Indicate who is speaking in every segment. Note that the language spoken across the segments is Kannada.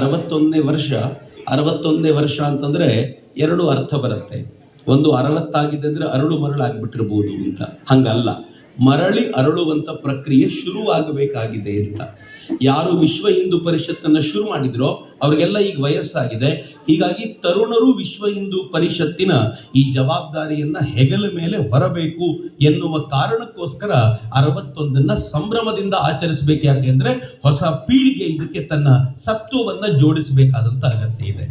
Speaker 1: ಅರವತ್ತೊಂದನೇ ವರ್ಷ ಅರವತ್ತೊಂದನೇ ವರ್ಷ ಅಂತಂದರೆ ಎರಡು ಅರ್ಥ ಬರುತ್ತೆ. ಒಂದು ಅರವತ್ತಾಗಿದೆ ಅಂದರೆ ಅರಳು ಮರಳಾಗಿಬಿಟ್ಟಿರ್ಬೋದು ಅಂತ. ಹಂಗಲ್ಲ. ಮರಳಿ ಅರಳುವಂತ ಪ್ರಕ್ರಿಯೆ ಶುರುವಾಗಬೇಕಾಗಿದೆ ಅಂತ. ಯಾರು ವಿಶ್ವ ಹಿಂದೂ ಪರಿಷತ್ತನ್ನು ಶುರು ಮಾಡಿದ್ರೋ ಅವರಿಗೆಲ್ಲ ಈಗ ವಯಸ್ಸಾಗಿದೆ. ಹೀಗಾಗಿ ತರುಣರು ವಿಶ್ವ ಹಿಂದೂ ಪರಿಷತ್ತಿನ ಈ ಜವಾಬ್ದಾರಿಯನ್ನ ಹೆಗಲ ಮೇಲೆ ಹೊರಬೇಕು ಎನ್ನುವ ಕಾರಣಕ್ಕೋಸ್ಕರ ಅರವತ್ತೊಂದನ್ನ ಸಂಭ್ರಮದಿಂದ ಆಚರಿಸಬೇಕು ಯಾಕೆಂದ್ರೆ ಹೊಸ ಪೀಳಿಗೆ ಇದಕ್ಕೆ ತನ್ನ ಸತ್ವವನ್ನ ಜೋಡಿಸಬೇಕಾದಂತ ಅಗತ್ಯ ಇದೆ.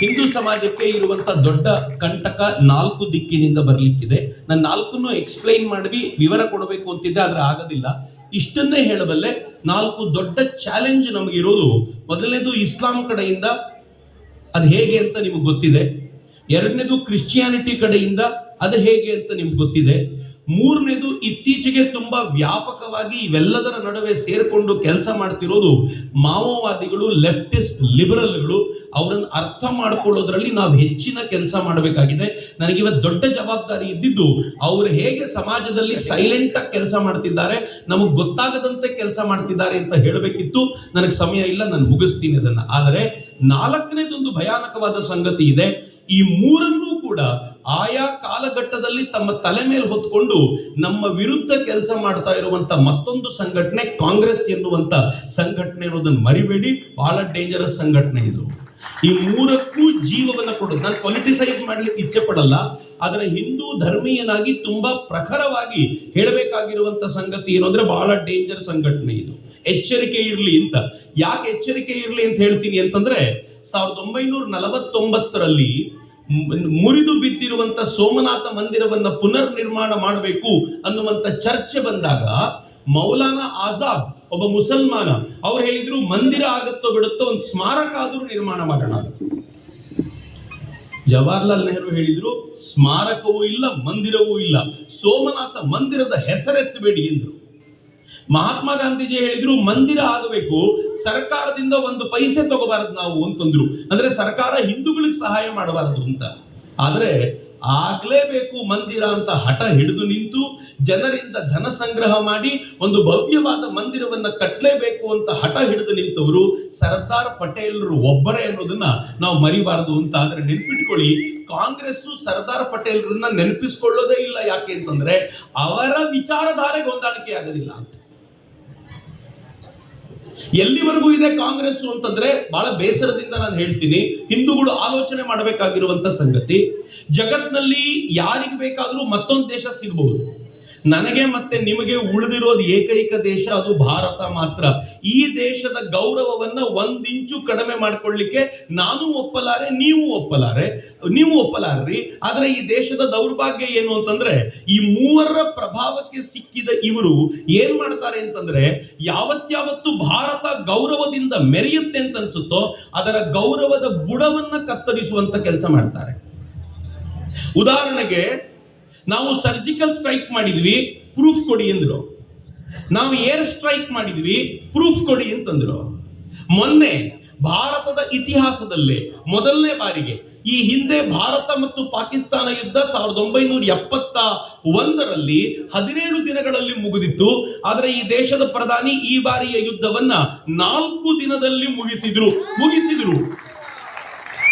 Speaker 1: ಹಿಂದೂ ಸಮಾಜಕ್ಕೆ ಇರುವಂತ ದೊಡ್ಡ ಕಂಟಕ ನಾಲ್ಕು ದಿಕ್ಕಿನಿಂದ ಬರಲಿಕ್ಕಿದೆ. ನಾನು ನಾಲ್ಕನ್ನು ಎಕ್ಸ್ಪ್ಲೈನ್ ಮಾಡಿ ವಿವರ ಕೊಡಬೇಕು ಅಂತಿದ್ದೆ, ಆದ್ರೆ ಆಗೋದಿಲ್ಲ. ಇಷ್ಟನ್ನೇ ಹೇಳಬಲ್ಲೆ, ನಾಲ್ಕು ದೊಡ್ಡ ಚಾಲೆಂಜ್ ನಮಗಿರೋದು. ಮೊದಲನೇದು ಇಸ್ಲಾಂ ಕಡೆಯಿಂದ. ಅದು ಹೇಗೆ ಅಂತ ನಿಮಗೆ ಗೊತ್ತಿದೆ. ಎರಡನೇದು ಕ್ರಿಶ್ಚಿಯಾನಿಟಿ ಕಡೆಯಿಂದ. ಅದು ಹೇಗೆ ಅಂತ ನಿಮ್ಗೆ ಗೊತ್ತಿದೆ. ಮೂರನೇದು ಇತ್ತೀಚೆಗೆ ತುಂಬಾ ವ್ಯಾಪಕವಾಗಿ ಇವೆಲ್ಲದರ ನಡುವೆ ಸೇರಿಕೊಂಡು ಕೆಲಸ ಮಾಡ್ತಿರೋದು ಮಾವೋವಾದಿಗಳು, ಲೆಫ್ಟಿಸ್ಟ್ ಲಿಬರಲ್ಗಳು. ಅವರನ್ನು ಅರ್ಥ ಮಾಡ್ಕೊಳ್ಳೋದ್ರಲ್ಲಿ ನಾವು ಹೆಚ್ಚಿನ ಕೆಲಸ ಮಾಡಬೇಕಾಗಿದೆ. ನನಗಿವತ್ತು ದೊಡ್ಡ ಜವಾಬ್ದಾರಿ ಇದ್ದಿದ್ದು, ಅವರು ಹೇಗೆ ಸಮಾಜದಲ್ಲಿ ಸೈಲೆಂಟ್ ಆಗಿ ಕೆಲಸ ಮಾಡ್ತಿದ್ದಾರೆ, ನಮಗೆ ಗೊತ್ತಾಗದಂತೆ ಕೆಲಸ ಮಾಡ್ತಿದ್ದಾರೆ ಅಂತ ಹೇಳಬೇಕಿತ್ತು. ನನಗೆ ಸಮಯ ಇಲ್ಲ, ನಾನು ಮುಗಿಸ್ತೀನಿ ಅದನ್ನು. ಆದರೆ ನಾಲ್ಕನೇದೊಂದು ಭಯಾನಕವಾದ ಸಂಗತಿ ಇದೆ. ಈ ಮೂರನ್ನೂ ಕೂಡ ಆಯಾ ಕಾಲಘಟ್ಟದಲ್ಲಿ ತಮ್ಮ ತಲೆ ಮೇಲೆ ಹೊತ್ಕೊಂಡು ನಮ್ಮ ವಿರುದ್ಧ ಕೆಲಸ ಮಾಡ್ತಾ ಇರುವಂತ ಮತ್ತೊಂದು ಸಂಘಟನೆ ಕಾಂಗ್ರೆಸ್ ಎನ್ನುವಂತ ಸಂಘಟನೆ ಅನ್ನೋದನ್ನ ಮರಿಬೇಡಿ. ಬಹಳ ಡೇಂಜರಸ್ ಸಂಘಟನೆ ಇದು. ಈ ಮೂರಕ್ಕೂ ಜೀವವನ್ನು ಕೊಡೋದು ನಾನು ಪೊಲಿಟಿಸೈಸ್ ಮಾಡ್ಲಿಕ್ಕೆ ಇಚ್ಛೆ ಪಡಲ್ಲ, ಆದರೆ ಹಿಂದೂ ಧರ್ಮೀಯನಾಗಿ ತುಂಬಾ ಪ್ರಖರವಾಗಿ ಹೇಳಬೇಕಾಗಿರುವಂತ ಸಂಗತಿ ಏನು ಅಂದ್ರೆ ಬಹಳ ಡೇಂಜರ್ ಸಂಘಟನೆ ಇದು. ಎಚ್ಚರಿಕೆ ಇರಲಿ ಅಂತ. ಯಾಕೆ ಎಚ್ಚರಿಕೆ ಇರಲಿ ಅಂತ ಹೇಳ್ತೀನಿ ಅಂತಂದ್ರೆ ಸಾವಿರದ ಒಂಬೈನೂರ ನಲವತ್ತೊಂಬತ್ತರಲ್ಲಿ ಮುರಿದು ಬಿದ್ದಿರುವಂತ ಸೋಮನಾಥ ಮಂದಿರವನ್ನ ಪುನರ್ ನಿರ್ಮಾಣ ಮಾಡಬೇಕು ಅನ್ನುವಂತ ಚರ್ಚೆ ಬಂದಾಗ ಮೌಲಾನಾ ಆಜಾದ್ ಒಬ್ಬ ಮುಸಲ್ಮಾನ, ಅವ್ರು ಹೇಳಿದ್ರು ಮಂದಿರ ಆಗುತ್ತೋ ಬಿಡುತ್ತೋ ಒಂದು ಸ್ಮಾರಕ ಆದರೂ ನಿರ್ಮಾಣ ಮಾಡೋಣ ಜವಾಹರ್ಲಾಲ್ ನೆಹರು ಹೇಳಿದ್ರು, ಸ್ಮಾರಕವೂ ಇಲ್ಲ, ಮಂದಿರವೂ ಇಲ್ಲ, ಸೋಮನಾಥ ಮಂದಿರದ ಹೆಸರೆತ್ತಬೇಡಿ ಎಂದ್ರು. ಮಹಾತ್ಮ ಗಾಂಧೀಜಿ ಹೇಳಿದ್ರು ಮಂದಿರ ಆಗಬೇಕು, ಸರ್ಕಾರದಿಂದ ಒಂದು ಪೈಸೆ ತಗೋಬಾರದು ನಾವು ಅಂತಂದ್ರು ಅಂದ್ರೆ. ಸರ್ಕಾರ ಹಿಂದೂಗಳಿಗೆ ಸಹಾಯ ಮಾಡಬಾರದು ಅಂತ. ಆದ್ರೆ ಆಗ್ಲೇಬೇಕು ಮಂದಿರ ಅಂತ ಹಠ ಹಿಡಿದು ನಿಂತು, ಜನರಿಂದ ಧನ ಸಂಗ್ರಹ ಮಾಡಿ, ಒಂದು ಭವ್ಯವಾದ ಮಂದಿರವನ್ನ ಕಟ್ಟಲೇಬೇಕು ಅಂತ ಹಠ ಹಿಡಿದು ನಿಂತವರು, ಸರ್ದಾರ್ ಪಟೇಲ್ರು ಒಬ್ಬರೇ ಅನ್ನೋದನ್ನ ನಾವು ಮರಿಬಾರದು ಅಂತ ಆದ್ರೆ ನೆನ್ಪಿಟ್ಕೊಳ್ಳಿ, ಕಾಂಗ್ರೆಸ್ಸು ಸರ್ದಾರ್ ಪಟೇಲ್ರನ್ನ ನೆನಪಿಸ್ಕೊಳ್ಳೋದೇ ಇಲ್ಲ ಯಾಕೆ ಅಂತಂದ್ರೆ ಅವರ ವಿಚಾರಧಾರೆಗೆ ಹೊಂದಾಣಿಕೆ ಆಗೋದಿಲ್ಲ ಅಂತ. ಎಲ್ಲಿವರೆಗೂ ಇದೆ ಕಾಂಗ್ರೆಸ್ ಅಂತಂದ್ರೆ ಬಹಳ ಬೇಸರದಿಂದ ನಾನು ಹೇಳ್ತೀನಿ. ಹಿಂದೂಗಳು ಆಲೋಚನೆ ಮಾಡಬೇಕಾಗಿರುವಂತ ಸಂಗತಿ. ಜಗತ್ನಲ್ಲಿ ಯಾರಿಗೆ ಬೇಕಾದರೂ ಮತ್ತೊಂದು ದೇಶ ಸಿಗಬಹುದು. ನನಗೆ ಮತ್ತೆ ನಿಮಗೆ ಉಳಿದಿರೋದು ಏಕೈಕ ದೇಶ, ಅದು ಭಾರತ ಮಾತ್ರ. ಈ ದೇಶದ ಗೌರವವನ್ನ ಒಂದಿಂಚು ಕಡಿಮೆ ಮಾಡ್ಕೊಳ್ಳಿಕ್ಕೆ ನಾನು ಒಪ್ಪಲಾರೆ, ನೀವು ಒಪ್ಪಲಾರೆ, ನೀವು ಒಪ್ಪಲಾರ್ರಿ. ಆದ್ರೆ ಈ ದೇಶದ ದೌರ್ಭಾಗ್ಯ ಏನು ಅಂತಂದ್ರೆ, ಈ ಮೂವರ ಪ್ರಭಾವಕ್ಕೆ ಸಿಕ್ಕಿದ ಇವರು ಏನ್ ಮಾಡ್ತಾರೆ ಅಂತಂದ್ರೆ, ಯಾವತ್ಯಾವತ್ತು ಭಾರತ ಗೌರವದಿಂದ ಮೆರೆಯುತ್ತೆ ಅಂತ ಅನ್ಸುತ್ತೋ, ಅದರ ಗೌರವದ ಬುಡವನ್ನ ಕತ್ತರಿಸುವಂತ ಕೆಲಸ ಮಾಡ್ತಾರೆ. ಉದಾಹರಣೆಗೆ ನಾವು ಸರ್ಜಿಕಲ್ ಸ್ಟ್ರೈಕ್ ಮಾಡಿದ್ವಿ ಪ್ರೂಫ್ ಕೊಡಿ ಎಂದ್ರು ನಾವು ಏರ್ ಸ್ಟ್ರೈಕ್ ಮಾಡಿದ್ವಿ ಪ್ರೂಫ್ ಕೊಡಿ ಅಂತಂದ್ರು. ಮೊನ್ನೆ ಭಾರತದ ಇತಿಹಾಸದಲ್ಲೇ ಮೊದಲನೇ ಬಾರಿಗೆ ಈ ಹಿಂದೆ ಭಾರತ ಮತ್ತು ಪಾಕಿಸ್ತಾನ ಯುದ್ಧ ಸಾವಿರದ ಒಂಬೈನೂರ ಎಪ್ಪತ್ತ ಒಂದರಲ್ಲಿ ಹದಿನೇಳು ದಿನಗಳಲ್ಲಿ ಮುಗಿದಿತ್ತು. ಆದರೆ ಈ ದೇಶದ ಪ್ರಧಾನಿ ಈ ಬಾರಿಯ ಯುದ್ಧವನ್ನ ನಾಲ್ಕು ದಿನದಲ್ಲಿ ಮುಗಿಸಿದ್ರು ಮುಗಿಸಿದ್ರು.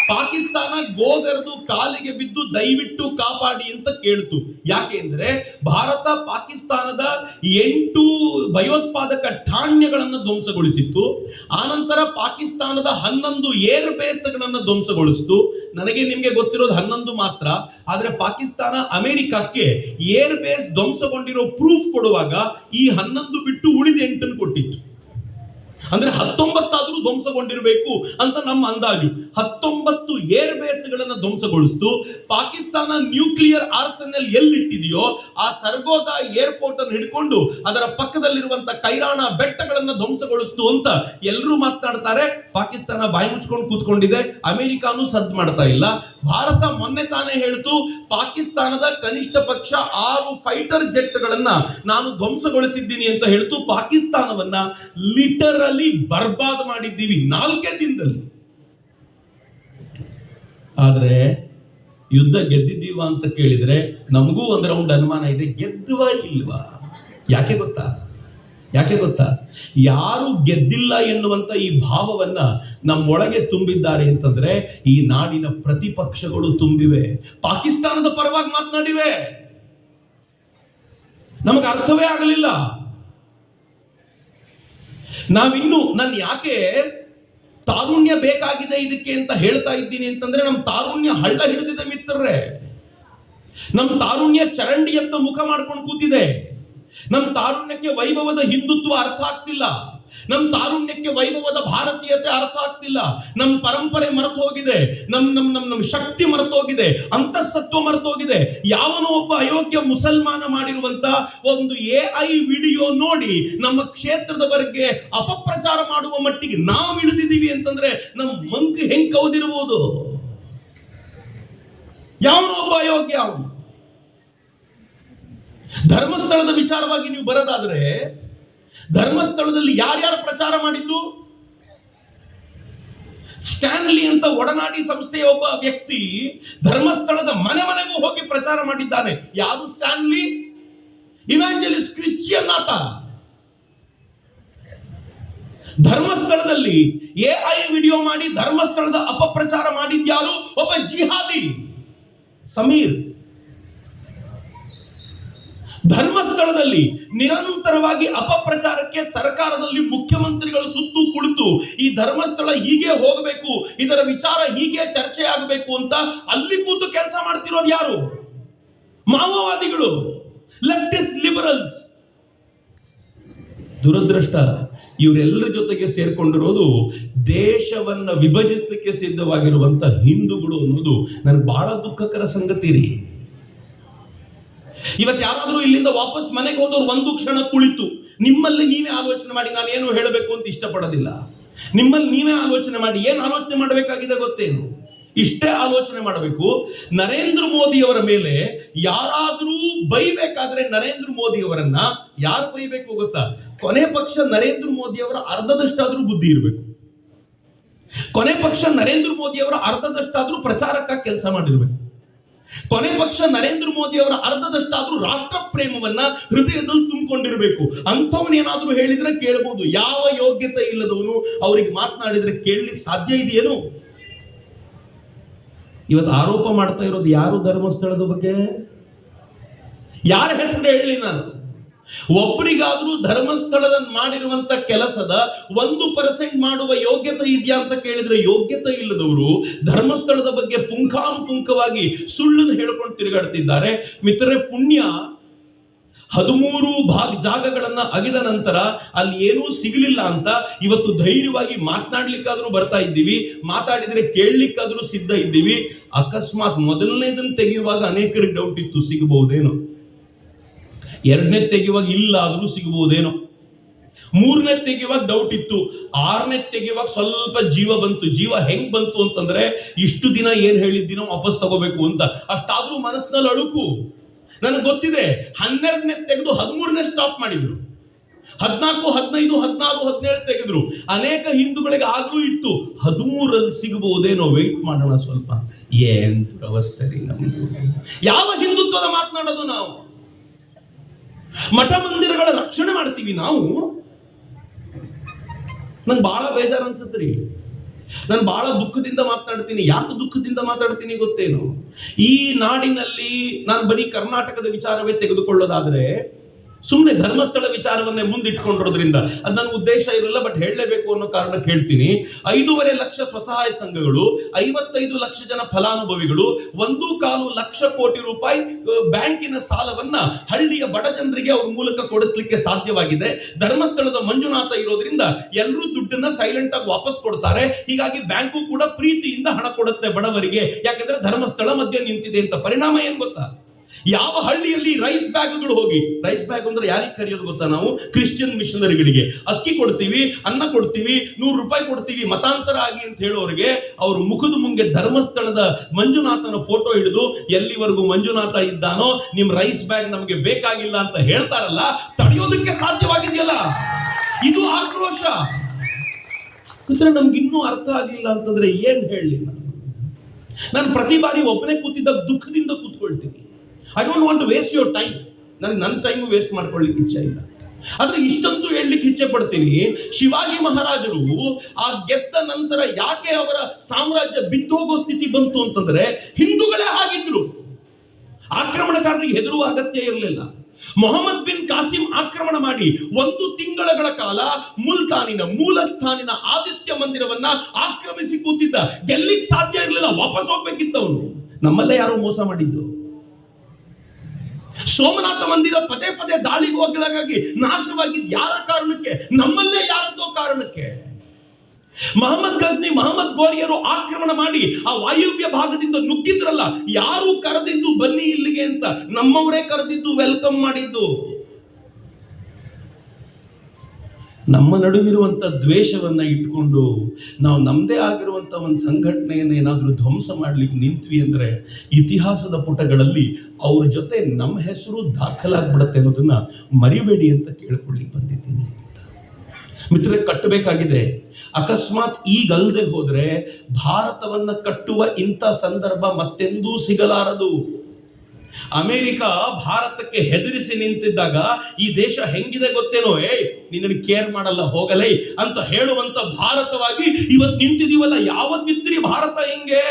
Speaker 1: ಪಾಕಿಸ್ತಾನ ಗೋಗರ್ದು ಕಾಲಿಗೆ ಬಿದ್ದು ದಯವಿಟ್ಟು ಕಾಪಾಡಿ ಅಂತ ಕೇಳ್ತು. ಯಾಕೆ ಅಂದ್ರೆ ಭಾರತ ಪಾಕಿಸ್ತಾನದ ಎಂಟು ಭಯೋತ್ಪಾದಕ ಠಾಣ್ಯಗಳನ್ನು ಧ್ವಂಸಗೊಳಿಸಿತ್ತು. ಆನಂತರ ಪಾಕಿಸ್ತಾನದ ಹನ್ನೊಂದು ಏರ್ ಬೇಸ್ಗಳನ್ನು ಧ್ವಂಸಗೊಳಿಸಿತು. ನನಗೆ ನಿಮಗೆ ಗೊತ್ತಿರೋದು ಹನ್ನೊಂದು ಮಾತ್ರ. ಆದ್ರೆ ಪಾಕಿಸ್ತಾನ ಅಮೆರಿಕಕ್ಕೆ ಏರ್ ಬೇಸ್ ಧ್ವಂಸಗೊಂಡಿರೋ ಪ್ರೂಫ್ ಕೊಡುವಾಗ ಈ ಹನ್ನೊಂದು ಬಿಟ್ಟು ಉಳಿದ ಎಂಟನ್ನು ಕೊಟ್ಟಿತ್ತು. ಅಂದ್ರೆ ಹತ್ತೊಂಬತ್ತಾದ್ರೂ ಧ್ವಂಸಗೊಂಡಿರಬೇಕು ಅಂತ ನಮ್ಮ ಅಂದಾಜು. ಹತ್ತೊಂಬತ್ತು ಏರ್ ಬೇಸ್ಗಳನ್ನ ಧ್ವಂಸಗೊಳಿಸ್ತು. ಪಾಕಿಸ್ತಾನ ನ್ಯೂಕ್ಲಿಯರ್ ಆರ್ಸೆನಲ್ ಎಲ್ಲಿಟ್ಟಿದೆಯೋ ಆ ಸರ್ಗೋದ ಏರ್ಪೋರ್ಟ್ ಅನ್ನು ಹಿಡ್ಕೊಂಡು ಅದರ ಪಕ್ಕದಲ್ಲಿರುವಂತ ಕೈರಾಣ ಬೆಟ್ಟಗಳನ್ನ ಧ್ವಂಸಗೊಳಿಸ್ತು ಅಂತ ಎಲ್ಲರೂ ಮಾತನಾಡ್ತಾರೆ. ಪಾಕಿಸ್ತಾನ ಬಾಯಿ ಮುಚ್ಕೊಂಡು ಕೂತ್ಕೊಂಡಿದೆ. ಅಮೆರಿಕಾನು ಸದ್ ಮಾಡ್ತಾ ಇಲ್ಲ. ಭಾರತ ಮೊನ್ನೆ ತಾನೇ ಹೇಳ್ತು, ಪಾಕಿಸ್ತಾನದ ಕನಿಷ್ಠ ಪಕ್ಷ ಆರು ಫೈಟರ್ ಜೆಟ್ಗಳನ್ನ ನಾನು ಧ್ವಂಸಗೊಳಿಸಿದ್ದೀನಿ ಅಂತ ಹೇಳ್ತು. ಪಾಕಿಸ್ತಾನವನ್ನ ಲಿಟರಲಿ ಬರ್ಬಾದ್ ಮಾಡಿದ್ದೀವಿ, ನಾಲ್ಕೇ ದಿನದಲ್ಲಿ. ಆದ್ರೆ ಯುದ್ಧ ಗೆದ್ದಿದ್ದೀವ ಅಂತ ಕೇಳಿದ್ರೆ ನಮಗೂ ಒಂದು ರೌಂಡ್ ಅನುಮಾನ ಇದೆ ಗೆದ್ದುವ ಇಲ್ವಾ? ಯಾಕೆ ಗೊತ್ತಾ? ಯಾಕೆ ಗೊತ್ತಾ? ಯಾರು ಗೆದ್ದಿಲ್ಲ ಎನ್ನುವಂತ ಈ ಭಾವವನ್ನ ನಮ್ಮೊಳಗೆ ತುಂಬಿದ್ದಾರೆ ಅಂತಂದ್ರೆ ಈ ನಾಡಿನ ಪ್ರತಿಪಕ್ಷಗಳು ತುಂಬಿವೆ, ಪಾಕಿಸ್ತಾನದ ಪರವಾಗಿ ಮಾತನಾಡಿವೆ. ನಮಗೆ ಅರ್ಥವೇ ಆಗಲಿಲ್ಲ. ನಾವಿನ್ನು ನಾನು ಯಾಕೆ ತಾರುಣ್ಯ ಬೇಕಾಗಿದೆ ಇದಕ್ಕೆ ಅಂತ ಹೇಳ್ತಾ ಇದ್ದೀನಿ ಅಂತಂದ್ರೆ ನಮ್ಮ ತಾರುಣ್ಯ ಹಳ್ಳ ಹಿಡಿದಿದೆ ಮಿತ್ರರೇ. ನಮ್ಮ ತಾರುಣ್ಯ ಚರಂಡಿಯತ್ತ ಮುಖ ಮಾಡ್ಕೊಂಡು ಕೂತಿದೆ. ನಮ್ಮ ತಾರುಣ್ಯಕ್ಕೆ ವೈಭವದ ಹಿಂದುತ್ವ ಅರ್ಥ ಆಗ್ತಿಲ್ಲ. ನಮ್ಮ ತಾರುಣ್ಯಕ್ಕೆ ವೈಭವದ ಭಾರತೀಯತೆ ಅರ್ಥ ಆಗ್ತಿಲ್ಲ. ನಮ್ಮ ಪರಂಪರೆ ಮರೆತು ಹೋಗಿದೆ ನಮ್ ನಮ್ ನಮ್ ನಮ್ ಶಕ್ತಿ ಮರೆತೋಗಿದೆ. ಮರೆತು ಮರೆತೋಗಿದೆ. ಯಾವನೋ ಒಬ್ಬ ಅಯೋಗ್ಯ ಮುಸಲ್ಮಾನ ಮಾಡಿರುವಂತ ಒಂದು ಎ ಐ ವಿಡಿಯೋ ನೋಡಿ ನಮ್ಮ ಕ್ಷೇತ್ರದ ಬಗ್ಗೆ ಅಪಪ್ರಚಾರ ಮಾಡುವ ಮಟ್ಟಿಗೆ ನಾವು ಇಳಿದಿದ್ದೀವಿ ಅಂತಂದ್ರೆ ನಮ್ಮ ಮಂಕ್ ಹೆಂಗ್ ಕೌದಿರಬಹುದು ಯಾವನೋ ಒಬ್ಬ ಅಯೋಗ್ಯ ಅವನು. ಧರ್ಮಸ್ಥಳದ ವಿಚಾರವಾಗಿ ನೀವು ಬರೋದಾದ್ರೆ ಧರ್ಮಸ್ಥಳದಲ್ಲಿ ಯಾರ್ಯಾರು ಪ್ರಚಾರ ಮಾಡಿದ್ದು? ಸ್ಟ್ಯಾನ್ಲಿ ಅಂತ ಒಡನಾಡಿ ಸಂಸ್ಥೆಯ ಒಬ್ಬ ವ್ಯಕ್ತಿ ಧರ್ಮಸ್ಥಳದ ಮನೆ ಮನೆಗೂ ಹೋಗಿ ಪ್ರಚಾರ ಮಾಡಿದ್ದಾನೆ. ಯಾರು ಸ್ಟ್ಯಾನ್ಲಿ ಇವಾಂಜಲಿಸ್ ಕ್ರಿಶ್ಚಿಯನ್ ಆತ. ಧರ್ಮಸ್ಥಳದಲ್ಲಿ ಎ ಐ ವಿಡಿಯೋ ಮಾಡಿ ಧರ್ಮಸ್ಥಳದ ಅಪಪ್ರಚಾರ ಮಾಡಿದ್ಯಾರು? ಒಬ್ಬ ಜಿಹಾದಿ. ಸಮೀರ್. ಧರ್ಮಸ್ಥಳದಲ್ಲಿ ನಿರಂತರವಾಗಿ ಅಪಪ್ರಚಾರಕ್ಕೆ ಸರ್ಕಾರದಲ್ಲಿ ಮುಖ್ಯಮಂತ್ರಿಗಳು ಸುತ್ತು ಕುಳಿತು, ಈ ಧರ್ಮಸ್ಥಳ ಹೀಗೆ ಹೋಗಬೇಕು, ಇದರ ವಿಚಾರ ಹೀಗೆ ಚರ್ಚೆ ಆಗಬೇಕು ಅಂತ ಅಲ್ಲಿ ಕೂತು ಕೆಲಸ ಮಾಡ್ತಿರೋದು ಯಾರು? ಮಾವೋವಾದಿಗಳು ಲೆಫ್ಟಿಸ್ಟ್ ಲಿಬರಲ್ಸ್ ದುರದೃಷ್ಟ, ಇವರೆಲ್ಲರ ಜೊತೆಗೆ ಸೇರ್ಕೊಂಡಿರೋದು ದೇಶವನ್ನ ವಿಭಜಿಸಲಿಕ್ಕೆ ಸಿದ್ಧವಾಗಿರುವಂಥ ಹಿಂದೂಗಳು ಅನ್ನೋದು. ನನಗೆ ಬಹಳ ದುಃಖಕರ ಸಂಗತಿ ರೀ. ಇವತ್ತು ಯಾರಾದರೂ ಇಲ್ಲಿಂದ ವಾಪಸ್ ಮನೆಗೆ ಹೋದವ್ರು ಒಂದು ಕ್ಷಣ ಕುಳಿತು, ನಿಮ್ಮಲ್ಲಿ ನೀವೇ ಆಲೋಚನೆ ಮಾಡಿ ನಾನು ಏನು ಹೇಳಬೇಕು ಅಂತ ಇಷ್ಟಪಡೋದಿಲ್ಲ. ನಿಮ್ಮಲ್ಲಿ ನೀವೇ ಆಲೋಚನೆ ಮಾಡಿ, ಏನು ಆಲೋಚನೆ ಮಾಡಬೇಕಾಗಿದೆ ಗೊತ್ತೇನು? ಇಷ್ಟೇ ಆಲೋಚನೆ ಮಾಡಬೇಕು. ನರೇಂದ್ರ ಮೋದಿ ಅವರ ಮೇಲೆ ಯಾರಾದರೂ ಬೈಬೇಕಾದ್ರೆ ನರೇಂದ್ರ ಮೋದಿ ಅವರನ್ನ ಯಾರು ಬೈಬೇಕು ಗೊತ್ತಾ? ಕೊನೆ ಪಕ್ಷ ನರೇಂದ್ರ ಮೋದಿ ಅವರ ಅರ್ಧದಷ್ಟಾದ್ರೂ ಬುದ್ಧಿ ಇರಬೇಕು. ಕೊನೆ ಪಕ್ಷ ನರೇಂದ್ರ ಮೋದಿ ಅವರ ಅರ್ಧದಷ್ಟಾದ್ರೂ ಪ್ರಚಾರಕ್ಕಾಗಿ ಕೆಲಸ ಮಾಡಿರ್ಬೇಕು. ಕೊನೆ ಪಕ್ಷ ನರೇಂದ್ರ ಮೋದಿ ಅವರ ಅರ್ಧದಷ್ಟಾದ್ರೂ ರಾಷ್ಟ್ರ ಪ್ರೇಮವನ್ನ ಹೃದಯದಲ್ಲಿ ತುಂಬಿಕೊಂಡಿರಬೇಕು. ಅಂಥವನೇನಾದ್ರೂ ಹೇಳಿದ್ರೆ ಕೇಳಬಹುದು ಯಾವ ಯೋಗ್ಯತೆ ಇಲ್ಲದವನು ಅವ್ರಿಗೆ ಮಾತನಾಡಿದ್ರೆ ಕೇಳಲಿಕ್ಕೆ ಸಾಧ್ಯ ಇದೆಯೇನು? ಇವತ್ತು ಆರೋಪ ಮಾಡ್ತಾ ಇರೋದು ಯಾರು ಧರ್ಮಸ್ಥಳದ ಬಗ್ಗೆ? ಯಾರ ಹೆಸರು ಹೇಳಿ ನಾನು? ಒಬ್ಬರಿಗಾದ್ರೂ ಧರ್ಮಸ್ಥಳದ ಮಾಡಿರುವಂತ ಕೆಲಸದ ಒಂದು ಪರ್ಸೆಂಟ್ ಮಾಡುವ ಯೋಗ್ಯತೆ ಇದೆಯಾ ಅಂತ ಕೇಳಿದ್ರೆ ಯೋಗ್ಯತೆ ಇಲ್ಲದವರು ಧರ್ಮಸ್ಥಳದ ಬಗ್ಗೆ ಪುಂಖಾನುಪುಂಖವಾಗಿ ಸುಳ್ಳನ್ನು ಹೇಳ್ಕೊಂಡು ತಿರುಗಾಡ್ತಿದ್ದಾರೆ. ಮಿತ್ರರೇ, ಪುಣ್ಯ ಹದಿಮೂರು ಭಾಗ ಜಾಗಗಳನ್ನ ಅಗಿದ ನಂತರ ಅಲ್ಲಿ ಏನೂ ಸಿಗಲಿಲ್ಲ ಅಂತ ಇವತ್ತು ಧೈರ್ಯವಾಗಿ ಮಾತನಾಡ್ಲಿಕ್ಕಾದ್ರೂ ಬರ್ತಾ ಇದ್ದೀವಿ, ಮಾತಾಡಿದ್ರೆ ಕೇಳಲಿಕ್ಕಾದ್ರೂ ಸಿದ್ಧ ಇದ್ದೀವಿ. ಅಕಸ್ಮಾತ್ ಮೊದಲನೇದನ್ನು ತೆಗೆಯುವಾಗ ಅನೇಕರಿಗೆ ಡೌಟ್ ಇತ್ತು, ಸಿಗಬಹುದೇನೋ. ಎರಡನೇ ತೆಗೆಯುವಾಗ ಇಲ್ಲ ಆದರೂ ಸಿಗಬಹುದೇನೋ? ಮೂರನೇ ತೆಗೆಯುವಾಗ ಡೌಟ್ ಇತ್ತು. ಆರನೇ ತೆಗೆಯುವಾಗ ಸ್ವಲ್ಪ ಜೀವ ಬಂತು. ಜೀವ ಹೆಂಗ್ ಬಂತು ಅಂತಂದ್ರೆ, ಇಷ್ಟು ದಿನ ಏನ್ ಹೇಳಿದ್ದೀನೋ ವಾಪಸ್ ತಗೋಬೇಕು ಅಂತ. ಅಷ್ಟಾದ್ರೂ ಮನಸ್ಸಿನಲ್ಲಿ ಅಳುಕು. ನನಗೆ ಗೊತ್ತಿದೆ, ಹನ್ನೆರಡನೇ ತೆಗೆದು ಹದಿಮೂರನೇ ಸ್ಟಾಪ್ ಮಾಡಿದ್ರು. ಹದಿನಾಲ್ಕು, ಹದಿನೈದು, ಹದಿನಾರು, ಹದಿನೇಳು ತೆಗೆದ್ರು. ಅನೇಕ ಹಿಂದೂಗಳಿಗೆ ಆದರೂ ಇತ್ತು. ಹದಿಮೂರಲ್ಲಿ ಸಿಗಬಹುದೇನೋ? ವೆಯ್ಟ್ ಮಾಡೋಣ ಸ್ವಲ್ಪ. ಏನ್ ದುರವಸ್ಥೆ ರೀ ನಮ್ದು. ಯಾವ ಹಿಂದುತ್ವದ ಮಾತನಾಡೋದು ನಾವು? ಮಠ ಮಂದಿರಗಳ ರಕ್ಷಣೆ ಮಾಡ್ತೀವಿ ನಾವು. ನಂಗೆ ಬಹಳ ಬೇಜಾರು ಅನ್ಸುತ್ತೆ ನಾನು ಬಹಳ ದುಃಖದಿಂದ ಮಾತಾಡ್ತೀನಿ. ಯಾಕೆ ದುಃಖದಿಂದ ಮಾತಾಡ್ತೀನಿ ಗೊತ್ತೇನು? ಈ ನಾಡಿನಲ್ಲಿ ನಾನು ಬರೀ ಕರ್ನಾಟಕದ ವಿಚಾರವೇ ತೆಗೆದುಕೊಳ್ಳೋದಾದ್ರೆ ಸುಮ್ಮನೆ ಧರ್ಮಸ್ಥಳ ವಿಚಾರವನ್ನೇ ಮುಂದಿಟ್ಕೊಂಡಿರೋದ್ರಿಂದ ಅದು ನನ್ನ ಉದ್ದೇಶ ಇರಲ್ಲ ಬಟ್ ಹೇಳಲೇಬೇಕು ಅನ್ನೋ ಕಾರಣಕ್ಕೆ ಹೇಳ್ತೀನಿ ಐದೂವರೆ ಲಕ್ಷ ಸ್ವಸಹಾಯ ಸಂಘಗಳು, ಐವತ್ತೈದು ಲಕ್ಷ ಜನ ಫಲಾನುಭವಿಗಳು, ಒಂದು ಕಾಲು ಲಕ್ಷ ಕೋಟಿ ರೂಪಾಯಿ ಬ್ಯಾಂಕಿನ ಸಾಲವನ್ನ ಹಳ್ಳಿಯ ಬಡ ಜನರಿಗೆ ಅವ್ರ ಮೂಲಕ ಕೊಡಿಸ್ಲಿಕ್ಕೆ ಸಾಧ್ಯವಾಗಿದೆ. ಧರ್ಮಸ್ಥಳದ ಮಂಜುನಾಥ ಇರೋದ್ರಿಂದ ಎಲ್ಲರೂ ದುಡ್ಡನ್ನ ಸೈಲೆಂಟ್ ಆಗಿ ವಾಪಸ್ ಕೊಡ್ತಾರೆ. ಹೀಗಾಗಿ ಬ್ಯಾಂಕು ಕೂಡ ಪ್ರೀತಿಯಿಂದ ಹಣ ಕೊಡುತ್ತೆ ಬಡವರಿಗೆ. ಯಾಕಂದ್ರೆ ಧರ್ಮಸ್ಥಳ ಮಧ್ಯೆ ನಿಂತಿದೆ ಅಂತ ಪರಿಣಾಮ ಏನ್ ಗೊತ್ತಾ? ಯಾವ ಹಳ್ಳಿಯಲ್ಲಿ ರೈಸ್ ಬ್ಯಾಗ್ಗಳು ಹೋಗಿ ರೈಸ್ ಬ್ಯಾಗ್ ಅಂದ್ರೆ ಯಾರಿಗೆ ಕರೆಯೋದು ಗೊತ್ತಾ ನಾವು? ಕ್ರಿಶ್ಚಿಯನ್ ಮಿಷನರಿಗಳಿಗೆ ಅಕ್ಕಿ ಕೊಡ್ತೀವಿ, ಅನ್ನ ಕೊಡ್ತೀವಿ, ನೂರು ರೂಪಾಯಿ ಕೊಡ್ತೀವಿ, ಮತಾಂತರ ಆಗಿ ಅಂತ ಹೇಳೋರಿಗೆ ಅವ್ರ ಮುಖದ ಮುಂಗೆ ಧರ್ಮಸ್ಥಳದ ಮಂಜುನಾಥನ ಫೋಟೋ ಹಿಡಿದು ಎಲ್ಲಿವರೆಗೂ ಮಂಜುನಾಥ ಇದ್ದಾನೋ, ನಿಮ್ ರೈಸ್ ಬ್ಯಾಗ್ ನಮಗೆ ಬೇಕಾಗಿಲ್ಲ ಅಂತ ಹೇಳ್ತಾರಲ್ಲ, ತಡೆಯೋದಕ್ಕೆ ಸಾಧ್ಯವಾಗಿದೆಯಲ್ಲ? ಇದು ಆಕ್ರೋಶ. ಅಂದ್ರೆ ನಮ್ಗೆ ಇನ್ನೂ ಅರ್ಥ ಆಗಿಲ್ಲ ಅಂತಂದ್ರೆ ಏನ್ ಹೇಳಲಿ? ನಾನು ನಾನು ಪ್ರತಿ ಬಾರಿ ಒಬ್ಬನೇ ಕೂತಿದ್ದಾಗ ದುಃಖದಿಂದ ಕೂತ್ಕೊಳ್ತೀನಿ. I don't want waste your time ನನಗೆ ನನ್ನ ಟೈಮ್ ವೇಸ್ಟ್ ಮಾಡ್ಕೊಳ್ಳಿಕ್ಕೆ ಇಚ್ಛೆ ಇಲ್ಲ. ಆದ್ರೆ ಇಷ್ಟಂತೂ ಹೇಳಲಿಕ್ಕೆ ಇಚ್ಛೆ ಪಡ್ತೀನಿ, ಶಿವಾಜಿ ಮಹಾರಾಜರು ಆ ಗೆದ್ದ ನಂತರ ಯಾಕೆ ಅವರ ಸಾಮ್ರಾಜ್ಯ ಬಿದ್ದೋಗೋ ಸ್ಥಿತಿ ಬಂತು ಅಂತಂದ್ರೆ ಹಿಂದೂಗಳೇ ಆಗಿದ್ರು. ಆಕ್ರಮಣಕಾರರಿಗೆ ಹೆದರುವ ಅಗತ್ಯ ಇರಲಿಲ್ಲ. ಮೊಹಮ್ಮದ್ ಬಿನ್ ಕಾಸಿಂ ಆಕ್ರಮಣ ಮಾಡಿ ಒಂದು ತಿಂಗಳಗಳ ಕಾಲ ಮುಲ್ತಾನಿನ ಮೂಲಸ್ಥಾನಿನ ಆದಿತ್ಯ ಮಂದಿರವನ್ನ ಆಕ್ರಮಿಸಿ ಕೂತಿದ್ದ. ಗೆಲ್ಲಿಕ್ ಸಾಧ್ಯ ಇರಲಿಲ್ಲ, ವಾಪಸ್ ಹೋಗ್ಬೇಕಿತ್ತವನು. ನಮ್ಮಲ್ಲೇ ಯಾರೋ ಮೋಸ ಮಾಡಿದ್ದು. ಸೋಮನಾಥ ಮಂದಿರ ಪದೇ ಪದೇ ದಾಳಿ ಒಳಗಾಗಿ ನಾಶವಾಗಿದ್ದು ಯಾರ ಕಾರಣಕ್ಕೆ? ನಮ್ಮಲ್ಲೇ ಯಾರದ್ದೋ ಕಾರಣಕ್ಕೆ. ಮಹಮ್ಮದ್ ಗಜ್ನಿ, ಮಹಮ್ಮದ್ ಗೋರಿಯರು ಆಕ್ರಮಣ ಮಾಡಿ ಆ ವಾಯುವ್ಯ ಭಾಗದಿಂದ ನುಗ್ಗಿದ್ರಲ್ಲ, ಯಾರು ಕರೆದಿದ್ದು ಬನ್ನಿ ಇಲ್ಲಿಗೆ ಅಂತ ನಮ್ಮವರೇ ಕರೆದಿದ್ದು ವೆಲ್ಕಮ್ ಮಾಡಿದ್ದು. ನಮ್ಮ ನಡುವಿರುವಂಥ ದ್ವೇಷವನ್ನು ಇಟ್ಕೊಂಡು ನಾವು ನಮ್ಮದೇ ಆಗಿರುವಂಥ ಒಂದು ಸಂಘಟನೆಯನ್ನು ಏನಾದರೂ ಧ್ವಂಸ ಮಾಡಲಿಕ್ಕೆ ನಿಂತ್ವಿ ಅಂದರೆ ಇತಿಹಾಸದ ಪುಟಗಳಲ್ಲಿ ಅವ್ರ ಜೊತೆ ನಮ್ಮ ಹೆಸರು ದಾಖಲಾಗ್ಬಿಡುತ್ತೆ ಅನ್ನೋದನ್ನು ಮರಿಬೇಡಿ ಅಂತ ಕೇಳ್ಕೊಳ್ಳಿಕ್ಕೆ ಬಂದಿದ್ದೀನಿ ಮಿತ್ರ ಕಟ್ಟಬೇಕಾಗಿದೆ. ಅಕಸ್ಮಾತ್ ಈಗಲ್ದೆ ಹೋದರೆ ಭಾರತವನ್ನ ಕಟ್ಟುವ ಇಂಥ ಸಂದರ್ಭ ಮತ್ತೆಂದೂ ಸಿಗಲಾರದು. ಅಮೆರಿಕ ಭಾರತಕ್ಕೆ ಹೆದರಿಸಿ ನಿಂತಿದ್ದಾಗ ಈ ದೇಶ ಹೆಂಗಿದೆ ಗೊತ್ತೇನೋ? ಏ ನಿನ್ನನ್ನು ಕೇರ್ ಮಾಡಲ್ಲ, ಹೋಗಲೇ. ಅಂತ ಹೇಳುವಂತ ಭಾರತವಾಗಿ ಇವತ್ತು ನಿಂತಿದೀವಲ್ಲ, ಯಾವತ್ತಿದ್ರಿ ಭಾರತ ಹಿಂಗೆ?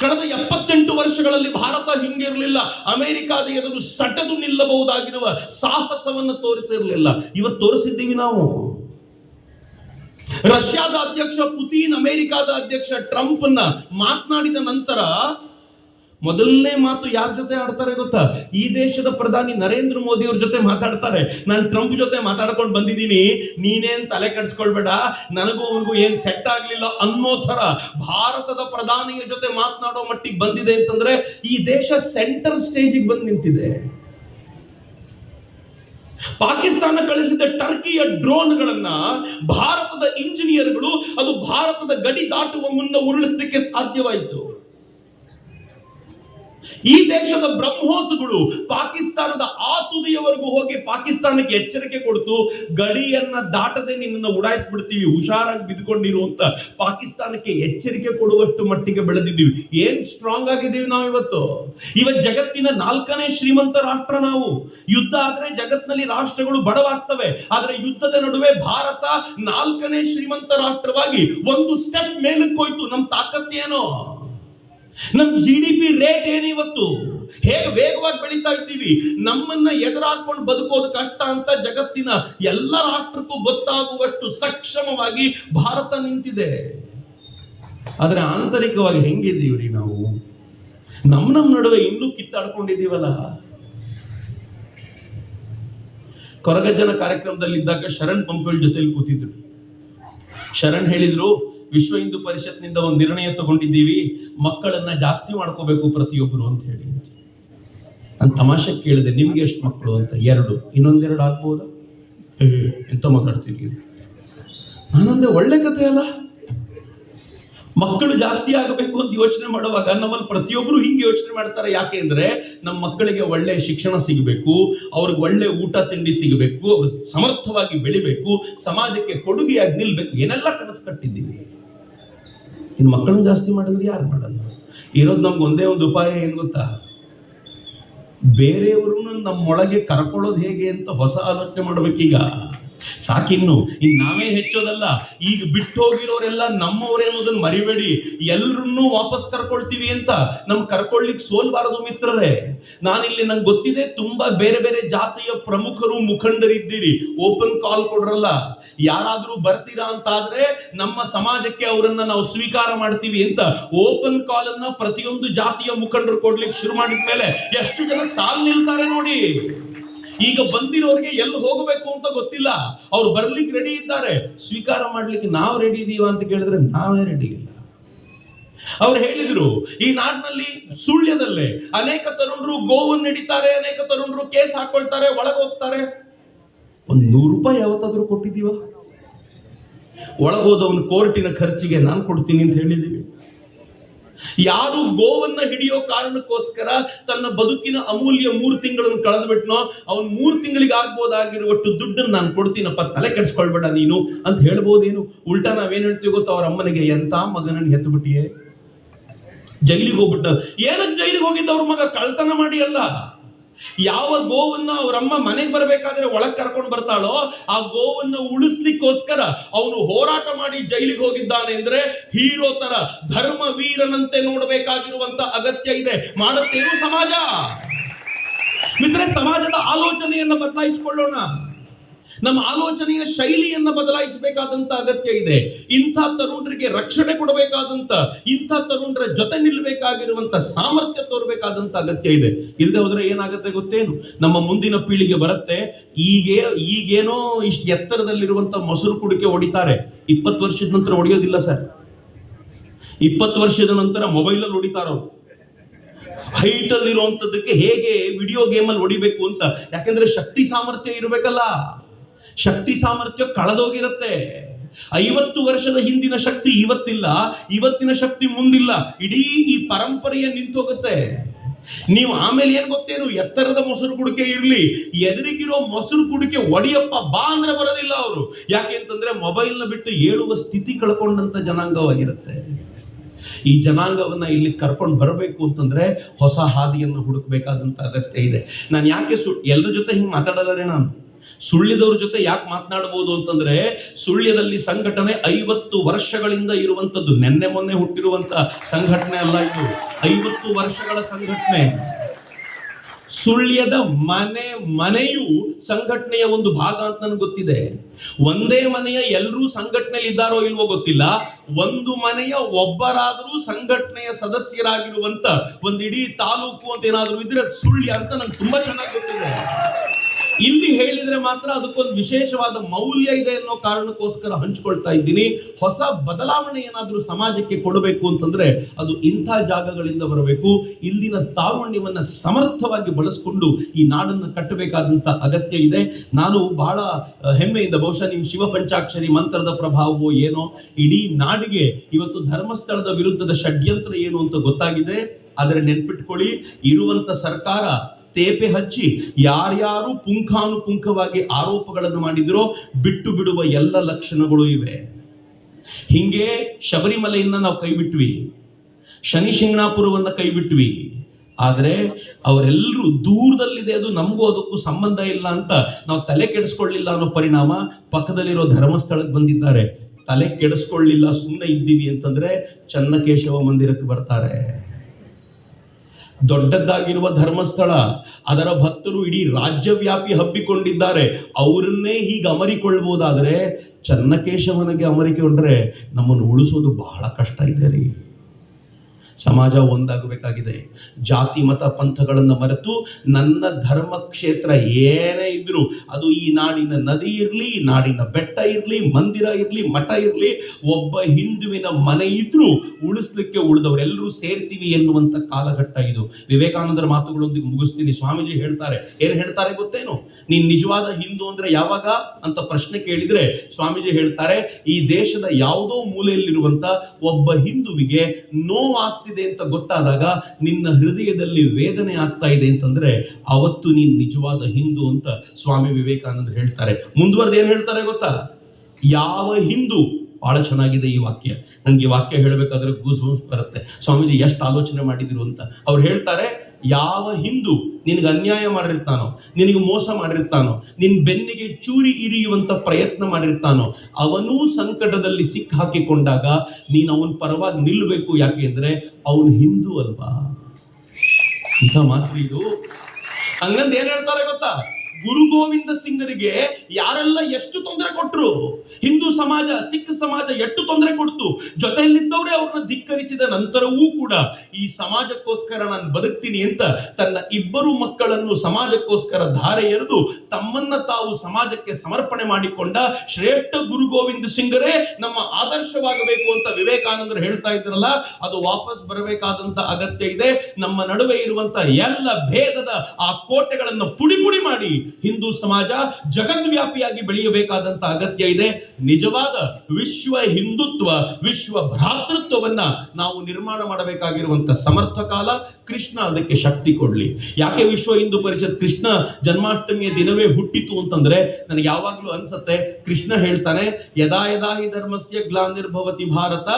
Speaker 1: ಕಳೆದ ಎಪ್ಪತ್ತೆಂಟು ವರ್ಷಗಳಲ್ಲಿ ಭಾರತ ಹಿಂಗಿರಲಿಲ್ಲ. ಅಮೆರಿಕಾದ ಎದುರು ಸಟದು ನಿಲ್ಲಬಹುದಾಗಿರುವ ಸಾಹಸವನ್ನು ತೋರಿಸಿರಲಿಲ್ಲ. ಇವತ್ತು ತೋರಿಸಿದ್ದೀವಿ ನಾವು. ರಷ್ಯಾದ ಅಧ್ಯಕ್ಷ ಪುತಿನ್, ಅಮೆರಿಕಾದ ಅಧ್ಯಕ್ಷ ಟ್ರಂಪ್ ಅನ್ನ ಮಾತನಾಡಿದ ನಂತರ ಮೊದಲನೇ ಮಾತು ಯಾರ ಜೊತೆ ಆಡ್ತಾರೆ ಗೊತ್ತಾ? ಈ ದೇಶದ ಪ್ರಧಾನಿ ನರೇಂದ್ರ ಮೋದಿ ಅವ್ರ ಜೊತೆ ಮಾತಾಡ್ತಾರೆ. ನಾನು ಟ್ರಂಪ್ ಜೊತೆ ಮಾತಾಡ್ಕೊಂಡು ಬಂದಿದ್ದೀನಿ. ನೀನೇನ್ ತಲೆ ಕೆಡಿಸ್ಕೊಳ್ಬೇಡ. ನನಗೂ ಅವ್ರಿಗೂ ಏನ್ ಸೆಟ್ ಆಗ್ಲಿಲ್ಲ ಅನ್ನೋ ಥರ ಭಾರತದ ಪ್ರಧಾನಿಯ ಜೊತೆ ಮಾತನಾಡೋ ಮಟ್ಟಿಗೆ ಬಂದಿದೆ ಅಂತಂದ್ರೆ ಈ ದೇಶ ಸೆಂಟರ್ ಸ್ಟೇಜಿಗೆ ಬಂದು ನಿಂತಿದೆ. ಪಾಕಿಸ್ತಾನ ಕಳಿಸಿದ ಟರ್ಕಿಯ ಡ್ರೋನ್ಗಳನ್ನ ಭಾರತದ ಇಂಜಿನಿಯರ್ಗಳು ಅದು ಭಾರತದ ಗಡಿ ದಾಟುವ ಮುನ್ನ ಉರುಳಿಸಲಿಕ್ಕೆ ಸಾಧ್ಯವಾಯಿತು. ಈ ದೇಶದ ಬ್ರಹ್ಮೋಸುಗಳು ಪಾಕಿಸ್ತಾನದ ಆ ತುದಿಯವರೆಗೂ ಹೋಗಿ ಪಾಕಿಸ್ತಾನಕ್ಕೆ ಎಚ್ಚರಿಕೆ ಕೊಡ್ತು, ಗಡಿಯನ್ನ ದಾಟದೆ ನಿನ್ನನ್ನು ಉಡಾಯಿಸ್ಬಿಡ್ತೀವಿ, ಹುಷಾರಾಗಿ ಬಿದ್ದುಕೊಂಡಿರುವಂತ ಪಾಕಿಸ್ತಾನಕ್ಕೆ ಎಚ್ಚರಿಕೆ ಕೊಡುವಷ್ಟು ಮಟ್ಟಿಗೆ ಬೆಳೆದಿದ್ದೀವಿ. ಏನ್ ಸ್ಟ್ರಾಂಗ್ ಆಗಿದ್ದೀವಿ ನಾವು ಇವತ್ತು ಇವತ್ತು ಜಗತ್ತಿನ ನಾಲ್ಕನೇ ಶ್ರೀಮಂತ ರಾಷ್ಟ್ರ ನಾವು. ಯುದ್ಧ ಆದ್ರೆ ಜಗತ್ತಿನಲ್ಲಿ ರಾಷ್ಟ್ರಗಳು ಬಡವಾಗ್ತವೆ, ಆದ್ರೆ ಯುದ್ಧದ ನಡುವೆ ಭಾರತ ನಾಲ್ಕನೇ ಶ್ರೀಮಂತ ರಾಷ್ಟ್ರವಾಗಿ ಒಂದು ಸ್ಟೆಪ್ ಮೇಲಕ್ಕೆ ಹೋಯ್ತು ನಮ್ ತಾಕತ್ತೇನೋ? ನಮ್ ಜಿ ಡಿ ಪಿ ರೇಟ್ ಏನಿವತ್ತು ಹೇಗೆ ವೇಗವಾಗಿ ಬೆಳೀತಾ ಇದ್ದೀವಿ? ನಮ್ಮನ್ನ ಎದುರಾಕೊಂಡು ಬದುಕೋದು ಕಷ್ಟ ಅಂತ ಜಗತ್ತಿನ ಎಲ್ಲ ರಾಷ್ಟ್ರಕ್ಕೂ ಗೊತ್ತಾಗುವಷ್ಟು ಸಕ್ಷಮವಾಗಿ ಭಾರತ ನಿಂತಿದೆ. ಆದ್ರೆ ಆಂತರಿಕವಾಗಿ ಹೆಂಗಿದ್ದೀವ್ರಿ ನಾವು? ನಮ್ಮ ನಮ್ಮ ನಡುವೆ ಇನ್ನೂ ಕಿತ್ತಾಡ್ಕೊಂಡಿದ್ದೀವಲ್ಲ? ಕೊರಗಜ್ಜನ ಕಾರ್ಯಕ್ರಮದಲ್ಲಿ ಇದ್ದಾಗ ಶರಣ್ ಪಂಪೇಳ್ ಜೊತೆಲಿ ಕೂತಿದ್ರು. ಶರಣ್ ಹೇಳಿದ್ರು ವಿಶ್ವ ಹಿಂದೂ ಪರಿಷತ್ನಿಂದ ಒಂದು ನಿರ್ಣಯ ತಗೊಂಡಿದ್ದೀವಿ, ಮಕ್ಕಳನ್ನ ಜಾಸ್ತಿ ಮಾಡ್ಕೋಬೇಕು ಪ್ರತಿಯೊಬ್ಬರು ಅಂತ ಹೇಳಿ. ನಾನು ತಮಾಷೆ ಕೇಳಿದೆ, ನಿಮ್ಗೆ ಎಷ್ಟು ಮಕ್ಕಳು ಅಂತ? ಎರಡು. ಇನ್ನೊಂದೆರಡು ಆಗ್ಬೋದಾ? ಎಂತ ಮಾತಾಡ್ತೀವಿ ನಾನೊಂದೇ ನಾನಂದ್ರೆ ಒಳ್ಳೆ ಕಥೆ ಅಲ್ಲ? ಮಕ್ಕಳು ಜಾಸ್ತಿ ಆಗಬೇಕು ಅಂತ ಯೋಚನೆ ಮಾಡುವಾಗ ನಮ್ಮಲ್ಲಿ ಪ್ರತಿಯೊಬ್ಬರು ಹಿಂಗೆ ಯೋಚನೆ ಮಾಡ್ತಾರೆ. ಯಾಕೆ ಅಂದರೆ ನಮ್ಮ ಮಕ್ಕಳಿಗೆ ಒಳ್ಳೆ ಶಿಕ್ಷಣ ಸಿಗಬೇಕು, ಅವ್ರಿಗೆ ಒಳ್ಳೆ ಊಟ, ತಿಂಡಿ ಸಿಗಬೇಕು, ಅವ್ರು ಸಮರ್ಥವಾಗಿ ಬೆಳಿಬೇಕು, ಸಮಾಜಕ್ಕೆ ಕೊಡುಗೆಯಾಗಿ ನಿಲ್ಬೇಕು. ಏನೆಲ್ಲ ಕನಸು ಕಟ್ಟಿದ್ದೀವಿ? ಇನ್ನು ಮಕ್ಕಳನ್ನ ಜಾಸ್ತಿ ಮಾಡಿದ್ರೆ ಯಾರು ಮಾಡಲ್ಲ? ಇರೋದು ನಮ್ಗೆ ಒಂದೇ ಒಂದು ಉಪಾಯ ಏನು ಗೊತ್ತಾ? ಬೇರೆಯವ್ರನ್ನ ನಮ್ಮೊಳಗೆ ಕರ್ಕೊಳ್ಳೋದು ಹೇಗೆ ಅಂತ ಹೊಸ ಆಲೋಚನೆ ಮಾಡ್ಬೇಕೀಗ. ಸಾಕಿನ್ನು ಈಗ ನಾವೇ ಹೆಚ್ಚೋದಲ್ಲ, ಈಗ ಬಿಟ್ಟು ಹೋಗಿರೋರೆಲ್ಲ ಅನ್ನೋದನ್ನ ಮರಿಬೇಡಿ. ಎಲ್ರನ್ನೂ ವಾಪಸ್ ಕರ್ಕೊಳ್ತೀವಿ ಅಂತ ನಮ್ ಕರ್ಕೊಳ್ಳಿಕ್ ಸೋಲ್ಬಾರದು ಮಿತ್ರರೇ. ನಾನಿಲ್ಲಿ ನಂಗೆ ಗೊತ್ತಿದೆ, ತುಂಬಾ ಬೇರೆ ಬೇರೆ ಜಾತಿಯ ಪ್ರಮುಖರು ಮುಖಂಡರಿದ್ದೀರಿ. Open call ಕೊಡ್ರಲ್ಲ. ಯಾರಾದ್ರೂ ಬರ್ತೀರಾ ಅಂತ ಆದ್ರೆ ನಮ್ಮ ಸಮಾಜಕ್ಕೆ ಅವರನ್ನ ನಾವು ಸ್ವೀಕಾರ ಮಾಡ್ತೀವಿ ಅಂತ ಓಪನ್ ಕಾಲ್ ಅನ್ನ ಪ್ರತಿಯೊಂದು ಜಾತಿಯ ಮುಖಂಡರು ಕೊಡ್ಲಿಕ್ಕೆ ಶುರು ಮಾಡಿದ್ಮೇಲೆ ಎಷ್ಟು ಜನ ಸಾಲ್ ನಿಲ್ತಾರೆ ನೋಡಿ. ಈಗ ಬಂದಿರೋರಿಗೆ ಎಲ್ಲಿ ಹೋಗಬೇಕು ಅಂತ ಗೊತ್ತಿಲ್ಲ. ಅವ್ರು ಬರ್ಲಿಕ್ಕೆ ರೆಡಿ ಇದ್ದಾರೆ. ಸ್ವೀಕಾರ ಮಾಡ್ಲಿಕ್ಕೆ ನಾವು ರೆಡಿ ಇದೀವ ಅಂತ ಕೇಳಿದ್ರೆ ನಾವೇ ರೆಡಿ ಇಲ್ಲ. ಅವ್ರು ಹೇಳಿದ್ರು, ಈ ನಾಡಿನಲ್ಲಿ ಸುಳ್ಯದಲ್ಲೇ ಅನೇಕ ತರುಣರು ಗೋವನ್ನು ನಡೀತಾರೆ ಅನೇಕ ತರುಣರು ಕೇಸ್ ಹಾಕೊಳ್ತಾರೆ, ಒಳಗೆ ಹೋಗ್ತಾರೆ. ಒಂದ್ ನೂರು ರೂಪಾಯಿ ಯಾವತ್ತಾದ್ರೂ ಕೊಟ್ಟಿದೀವ ಒಳಗೋದವನ ಕೋರ್ಟಿನ ಖರ್ಚಿಗೆ ನಾನು ಕೊಡ್ತೀನಿ ಅಂತ ಹೇಳಿದೀವಿ. ಯಾರು ಗೋವನ್ನ ಹಿಡಿಯೋ ಕಾರಣಕ್ಕೋಸ್ಕರ ತನ್ನ ಬದುಕಿನ ಅಮೂಲ್ಯ ಮೂರು ತಿಂಗಳನ್ನು ಕಳೆದ್ಬಿಟ್ನೋ, ಅವನ್ ಮೂರು ತಿಂಗಳಿಗೆ ದುಡ್ಡನ್ನು ನಾನು ಕೊಡ್ತೀನಪ್ಪ, ತಲೆ ಕೆಡಿಸ್ಕೊಳ್ಬೇಡ ನೀನು ಅಂತ ಹೇಳ್ಬೋದೇನು? ಉಲ್ಟಾ ನಾವೇನ್ ಹೇಳ್ತೀವಿ ಗೊತ್ತಾ, ಅವ್ರ ಅಮ್ಮನಿಗೆ, ಎಂತ ಮಗನನ್ನು ಹೆತ್ತು ಬಿಟ್ಟಿಯೇ ಜೈಲಿಗೆ ಹೋಗ್ಬಿಟ್ಟ. ಏನಕ್ಕೆ ಜೈಲಿಗೆ ಹೋಗಿದ್ದ ಅವ್ರ ಮಗ? ಕಳ್ತನ ಮಾಡಿ ಅಲ್ಲ ಯಾವ ಗೋವನ್ನ ಅವರಮ್ಮ ಮನೆಗೆ ಬರಬೇಕಾದ್ರೆ ಒಳಗ್ ಕರ್ಕೊಂಡು ಬರ್ತಾಳೋ, ಆ ಗೋವನ್ನ ಉಳಿಸ್ಲಿಕ್ಕೋಸ್ಕರ ಅವನು ಹೋರಾಟ ಮಾಡಿ ಜೈಲಿಗೆ ಹೋಗಿದ್ದಾನೆ ಅಂದ್ರೆ ಹೀರೋ ತರ ಧರ್ಮ ವೀರನಂತೆ ನೋಡಬೇಕಾಗಿರುವಂತ ಅಗತ್ಯ ಇದೆ. ಮಾಡುತ್ತೇನು ಸಮಾಜ? ಮಿತ್ರ ಸಮಾಜದ ಆಲೋಚನೆಯನ್ನು ಬದಲಾಯಿಸಿಕೊಳ್ಳೋಣ. ನಮ್ಮ ಆಲೋಚನೆಯ ಶೈಲಿಯನ್ನು ಬದಲಾಯಿಸಬೇಕಾದಂತ ಅಗತ್ಯ ಇದೆ. ಇಂಥ ತರುಣರಿಗೆ ರಕ್ಷಣೆ ಕೊಡಬೇಕಾದಂತ, ಇಂಥ ತರುಣರ ಜೊತೆ ನಿಲ್ಲಬೇಕಾಗಿರುವಂತ ಸಾಮರ್ಥ್ಯ ತೋರಬೇಕಾದಂತ ಅಗತ್ಯ ಇದೆ. ಇಲ್ಲದೆ ಹೋದ್ರೆ ಏನಾಗುತ್ತೆ ಗೊತ್ತೇನು? ನಮ್ಮ ಮುಂದಿನ ಪೀಳಿಗೆ ಬರುತ್ತೆ, ಈಗೇ, ಈಗೇನೋ ಇಷ್ಟು ಎತ್ತರದಲ್ಲಿರುವಂತ ಮೊಸರು ಕುಡಿಕೆ ಹೊಡಿತಾರೆ. ಇಪ್ಪತ್ತು ವರ್ಷದ ನಂತರ ಹೊಡೆಯೋದಿಲ್ಲ ಸರ್. ಇಪ್ಪತ್ತು ವರ್ಷದ ನಂತರ ಮೊಬೈಲಲ್ಲಿ ಹೊಡಿತಾರ ಹೈಟ್ ಅಲ್ಲಿ ಹೇಗೆ ವಿಡಿಯೋ ಗೇಮ್ ಅಲ್ಲಿ ಹೊಡಿಬೇಕು ಅಂತ. ಯಾಕಂದ್ರೆ ಶಕ್ತಿ ಸಾಮರ್ಥ್ಯ ಇರಬೇಕಲ್ಲ. ಶಕ್ತಿ ಸಾಮರ್ಥ್ಯ ಕಳೆದೋಗಿರುತ್ತೆ. ಐವತ್ತು ವರ್ಷದ ಹಿಂದಿನ ಶಕ್ತಿ ಇವತ್ತಿಲ್ಲ, ಇವತ್ತಿನ ಶಕ್ತಿ ಮುಂದಿಲ್ಲ. ಇಡೀ ಈ ಪರಂಪರೆಯ ನಿಂತೋಗುತ್ತೆ. ನೀವು ಆಮೇಲೆ ಏನ್ ಗೊತ್ತೇನು? ಎತ್ತರದ ಮೊಸರು ಕುಡಿಕೆ ಇರ್ಲಿ, ಎದುರಿಗಿರೋ ಮೊಸರು ಕುಡಿಕೆ ಒಡಿಯಪ್ಪ ಬಾ ಅಂದ್ರೆ ಬರೋದಿಲ್ಲ ಅವರು. ಯಾಕೆ ಅಂತಂದ್ರೆ ಮೊಬೈಲ್ನ ಬಿಟ್ಟು ಏಳುವ ಸ್ಥಿತಿ ಕಳ್ಕೊಂಡಂತ ಜನಾಂಗವಾಗಿರುತ್ತೆ. ಈ ಜನಾಂಗವನ್ನ ಇಲ್ಲಿ ಕರ್ಕೊಂಡು ಬರಬೇಕು ಅಂತಂದ್ರೆ ಹೊಸ ಹಾದಿಯನ್ನು ಹುಡುಕಬೇಕಾದಂತ ಅಗತ್ಯ ಇದೆ. ನಾನು ಯಾಕೆ ಸು ಎಲ್ಲರ ಜೊತೆ ಹಿಂಗೆ ಮಾತಾಡಲ್ಲ ರೀ ನಾನು? ಸುಳ್ಯದವ್ರ ಜೊತೆ ಯಾಕೆ ಮಾತನಾಡಬಹುದು ಅಂತಂದ್ರೆ ಸುಳ್ಯದಲ್ಲಿ ಸಂಘಟನೆ ಐವತ್ತು ವರ್ಷಗಳಿಂದ ಇರುವಂತದ್ದು ನೆನ್ನೆ ಮೊನ್ನೆ ಹುಟ್ಟಿರುವಂತ ಸಂಘಟನೆ ಅಲ್ಲ ಇದು. ಐವತ್ತು ವರ್ಷಗಳ ಸಂಘಟನೆ. ಸುಳ್ಯದ ಮನೆ ಮನೆಯು ಸಂಘಟನೆಯ ಒಂದು ಭಾಗ ಅಂತ ನನಗೆ ಗೊತ್ತಿದೆ. ಒಂದೇ ಮನೆಯ ಎಲ್ಲರೂ ಸಂಘಟನೆಯಲ್ಲಿ ಇದ್ದಾರೋ ಇಲ್ವೋ ಗೊತ್ತಿಲ್ಲ. ಒಂದು ಮನೆಯ ಒಬ್ಬರಾದರೂ ಸಂಘಟನೆಯ ಸದಸ್ಯರಾಗಿರುವಂತ ಒಂದು ಇಡೀ ತಾಲೂಕು ಅಂತ ಏನಾದರೂ ಇದ್ರೆ ಸುಳ್ಯ ಅಂತ ನಂಗೆ ತುಂಬಾ ಚೆನ್ನಾಗಿ ಗೊತ್ತಿದೆ. ಇಲ್ಲಿ ಹೇಳಿದ್ರೆ ಮಾತ್ರ ಅದಕ್ಕೊಂದು ವಿಶೇಷವಾದ ಮೌಲ್ಯ ಇದೆ ಅನ್ನೋ ಕಾರಣಕ್ಕೋಸ್ಕರ ಹಂಚ್ಕೊಳ್ತಾ ಇದ್ದೀನಿ. ಹೊಸ ಬದಲಾವಣೆ ಏನಾದರೂ ಸಮಾಜಕ್ಕೆ ಕೊಡಬೇಕು ಅಂತಂದ್ರೆ ಅದು ಇಂಥ ಜಾಗಗಳಿಂದ ಬರಬೇಕು. ಇಲ್ಲಿನ ತಾರುಣ್ಯವನ್ನ ಸಮರ್ಥವಾಗಿ ಬಳಸಿಕೊಂಡು ಈ ನಾಡನ್ನು ಕಟ್ಟಬೇಕಾದಂತ ಅಗತ್ಯ ಇದೆ. ನಾನು ಬಹಳ ಹೆಮ್ಮೆಯಿಂದ ಬಹುಶಃ ನಿಮ್ಮ ಶಿವ ಪಂಚಾಕ್ಷರಿ ಮಂತ್ರದ ಪ್ರಭಾವವೋ ಏನೋ, ಇಡೀ ನಾಡಿಗೆ ಇವತ್ತು ಧರ್ಮಸ್ಥಳದ ವಿರುದ್ಧದ ಷಡ್ಯಂತ್ರ ಏನು ಅಂತ ಗೊತ್ತಾಗಿದೆ. ಆದರೆ ನೆನ್ಪಿಟ್ಕೊಳ್ಳಿ. ಇರುವಂತ ಸರ್ಕಾರ ತೇಪೆ ಹಚ್ಚಿ ಯಾರ್ಯಾರು ಪುಂಖಾನುಪುಂಖವಾಗಿ ಆರೋಪಗಳನ್ನು ಮಾಡಿದ್ರೋ ಬಿಟ್ಟು ಬಿಡುವ ಎಲ್ಲ ಲಕ್ಷಣಗಳು ಇವೆ. ಹಿಂಗೆ ಶಬರಿಮಲೆಯನ್ನ ನಾವು ಕೈ ಬಿಟ್ವಿ ಶನಿ ಕೈ ಬಿಟ್ವಿ ಆದರೆ ಅವರೆಲ್ಲರೂ ದೂರದಲ್ಲಿದೆ ಅದು, ನಮಗೂ ಅದಕ್ಕೂ ಸಂಬಂಧ ಇಲ್ಲ ಅಂತ ನಾವು ತಲೆ ಕೆಡಿಸ್ಕೊಳ್ಳಿಲ್ಲ ಅನ್ನೋ ಪರಿಣಾಮ ಪಕ್ಕದಲ್ಲಿರೋ ಧರ್ಮಸ್ಥಳಕ್ಕೆ ಬಂದಿದ್ದಾರೆ. ತಲೆ ಕೆಡಿಸ್ಕೊಳ್ಳಿಲ್ಲ ಸುಮ್ಮನೆ ಇದ್ದೀವಿ ಅಂತಂದ್ರೆ ಚನ್ನಕೇಶವ ಮಂದಿರಕ್ಕೆ ಬರ್ತಾರೆ. ದೊಡ್ಡದಾಗಿರುವ ಧರ್ಮಸ್ಥಳ, ಅದರ ಭಕ್ತರು ಇಡೀ ರಾಜ್ಯವ್ಯಾಪಿ ಹಬ್ಬಿಕೊಂಡಿದ್ದಾರೆ. ಅವರನ್ನೇ ಹೀಗೆ ಅಮರಿಕೊಳ್ಬೋದಾದರೆ, ಚನ್ನಕೇಶವನಿಗೆ ಅಮರಿಕೊಂಡ್ರೆ ನಮ್ಮನ್ನು ಉಳಿಸೋದು ಬಹಳ ಕಷ್ಟ ಇದೆ ರೀ. ಸಮಾಜ ಒಂದಾಗಬೇಕಾಗಿದೆ. ಜಾತಿ, ಮತ, ಪಂಥಗಳನ್ನು ಮರೆತು ನನ್ನ ಧರ್ಮ ಕ್ಷೇತ್ರ ಏನೇ ಇದ್ರು ಅದು ಈ ನಾಡಿನ ನದಿ ಇರಲಿ ನಾಡಿನ ಬೆಟ್ಟ ಇರಲಿ, ಮಂದಿರ ಇರಲಿ, ಮಠ ಇರಲಿ, ಒಬ್ಬ ಹಿಂದುವಿನ ಮನೆ ಇದ್ರೂ ಉಳಿಸ್ಲಿಕ್ಕೆ ಉಳಿದವರೆಲ್ಲರೂ ಸೇರ್ತೀವಿ ಎನ್ನುವಂಥ ಕಾಲಘಟ್ಟ ಇದು. ವಿವೇಕಾನಂದರ ಮಾತುಗಳೊಂದಿಗೆ ಮುಗಿಸ್ತೀನಿ. ಸ್ವಾಮೀಜಿ ಹೇಳ್ತಾರೆ. ಏನು ಹೇಳ್ತಾರೆ ಗೊತ್ತೇನು? ನೀನ್ ನಿಜವಾದ ಹಿಂದೂ ಅಂದ್ರೆ ಯಾವಾಗ ಅಂತ ಪ್ರಶ್ನೆ ಕೇಳಿದ್ರೆ ಸ್ವಾಮೀಜಿ ಹೇಳ್ತಾರೆ, ಈ ದೇಶದ ಯಾವುದೋ ಮೂಲೆಯಲ್ಲಿರುವಂತ ಒಬ್ಬ ಹಿಂದುವಿಗೆ ನೋವಾಗ್ತಿದೆ ಅಂತ ಗೊತ್ತಾದಾಗ ನಿನ್ನ ಹೃದಯದಲ್ಲಿ ವೇದನೆ ಆಗ್ತಾ ಇದೆ ಅಂತಂದ್ರೆ ಅವತ್ತು ನೀನ್ ನಿಜವಾದ ಹಿಂದೂ ಅಂತ ಸ್ವಾಮಿ ವಿವೇಕಾನಂದರು ಹೇಳ್ತಾರೆ. ಮುಂದುವರೆದು ಏನ್ ಹೇಳ್ತಾರೆ ಗೊತ್ತಾ? ಯಾವ ಹಿಂದೂ? ಬಹಳ ಚೆನ್ನಾಗಿದೆ ಈ ವಾಕ್ಯ. ನನಗೆ ಈ ವಾಕ್ಯ ಹೇಳಬೇಕಾದ್ರೆ ಗೂಸ್ ಬರುತ್ತೆ. ಸ್ವಾಮೀಜಿ ಎಷ್ಟು ಆಲೋಚನೆ ಮಾಡಿದಿರು ಅಂತ. ಅವ್ರು ಹೇಳ್ತಾರೆ ಯಾವ ಹಿಂದೂ ನಿನಗೆ ಅನ್ಯಾಯ ಮಾಡಿರ್ತಾನೋ, ನಿನಗೆ ಮೋಸ ಮಾಡಿರ್ತಾನೋ, ನಿನ್ ಬೆನ್ನಿಗೆ ಚೂರಿ ಇರಿಯುವಂತ ಪ್ರಯತ್ನ ಮಾಡಿರ್ತಾನೋ, ಅವನೂ ಸಂಕಟದಲ್ಲಿ ಸಿಕ್ಕ ಹಾಕಿಕೊಂಡಾಗ ನೀನು ಅವನ ಪರವಾಗಿ ನಿಲ್ಲಬೇಕು ಯಾಕೆ ಅಂದರೆ ಅವನು ಹಿಂದೂ ಅಲ್ವಾ? ಇಂಥ ಮಾತು ಇದು. ಹಂಗಂದ್ ಏನು ಹೇಳ್ತಾರೆ ಗೊತ್ತಾ? ಗುರು ಗೋವಿಂದ ಸಿಂಗರಿಗೆ ಯಾರೆಲ್ಲ ಎಷ್ಟು ತೊಂದರೆ ಕೊಟ್ರು? ಹಿಂದೂ ಸಮಾಜ, ಸಿಖ್ ಸಮಾಜ ಎಷ್ಟು ತೊಂದರೆ ಕೊಡ್ತು? ಜೊತೆಯಲ್ಲಿದ್ದವರೇ ಅವ್ರನ್ನ ಧಿಕ್ಕರಿಸಿದ ನಂತರವೂ ಕೂಡ ಈ ಸಮಾಜಕ್ಕೋಸ್ಕರ ನಾನು ಬದುಕ್ತೀನಿ ಅಂತ ತನ್ನ ಇಬ್ಬರು ಮಕ್ಕಳನ್ನು ಸಮಾಜಕ್ಕೋಸ್ಕರ ಧಾರೆ ಎರೆದು ತಮ್ಮನ್ನ ತಾವು ಸಮಾಜಕ್ಕೆ ಸಮರ್ಪಣೆ ಮಾಡಿಕೊಂಡ ಶ್ರೇಷ್ಠ ಗುರು ಗೋವಿಂದ ಸಿಂಗರೇ ನಮ್ಮ ಆದರ್ಶವಾಗಬೇಕು ಅಂತ ವಿವೇಕಾನಂದರು ಹೇಳ್ತಾ ಇದ್ರಲ್ಲ, ಅದು ವಾಪಸ್ ಬರಬೇಕಾದಂತ ಅಗತ್ಯ ಇದೆ. ನಮ್ಮ ನಡುವೆ ಇರುವಂತ ಎಲ್ಲ ಭೇದದ ಆ ಕೋಟೆಗಳನ್ನು ಪುಡಿ ಪುಡಿ ಮಾಡಿ ಹಿಂದೂ ಸಮಾಜ ಜಗದ್ವ್ಯಾಪಿಯಾಗಿ ಬೆಳೆಯಬೇಕಾದಂತ ಅಗತ್ಯ ಇದೆ. ನಿಜವಾದ ವಿಶ್ವ ಹಿಂದುತ್ವ, ವಿಶ್ವ ಭ್ರಾತೃತ್ವವನ್ನ ನಾವು ನಿರ್ಮಾಣ ಮಾಡಬೇಕಾಗಿರುವಂತ ಸಮರ್ಥ ಕಾಲ ಕೃಷ್ಣ ಅದಕ್ಕೆ ಶಕ್ತಿ ಕೊಡ್ಲಿ. ಯಾಕೆ ವಿಶ್ವ ಹಿಂದೂ ಪರಿಷತ್ ಕೃಷ್ಣ ಜನ್ಮಾಷ್ಟಮಿಯ ದಿನವೇ ಹುಟ್ಟಿತು ಅಂತಂದ್ರೆ ನನಗೆ ಯಾವಾಗ್ಲೂ ಅನ್ಸತ್ತೆ, ಕೃಷ್ಣ ಹೇಳ್ತಾನೆ, ಯದಾ ಯದಾ ಹಿ ಧರ್ಮಸ್ಯ ಗ್ಲಾನಿರ್ಭವತಿ ಭಾರತ,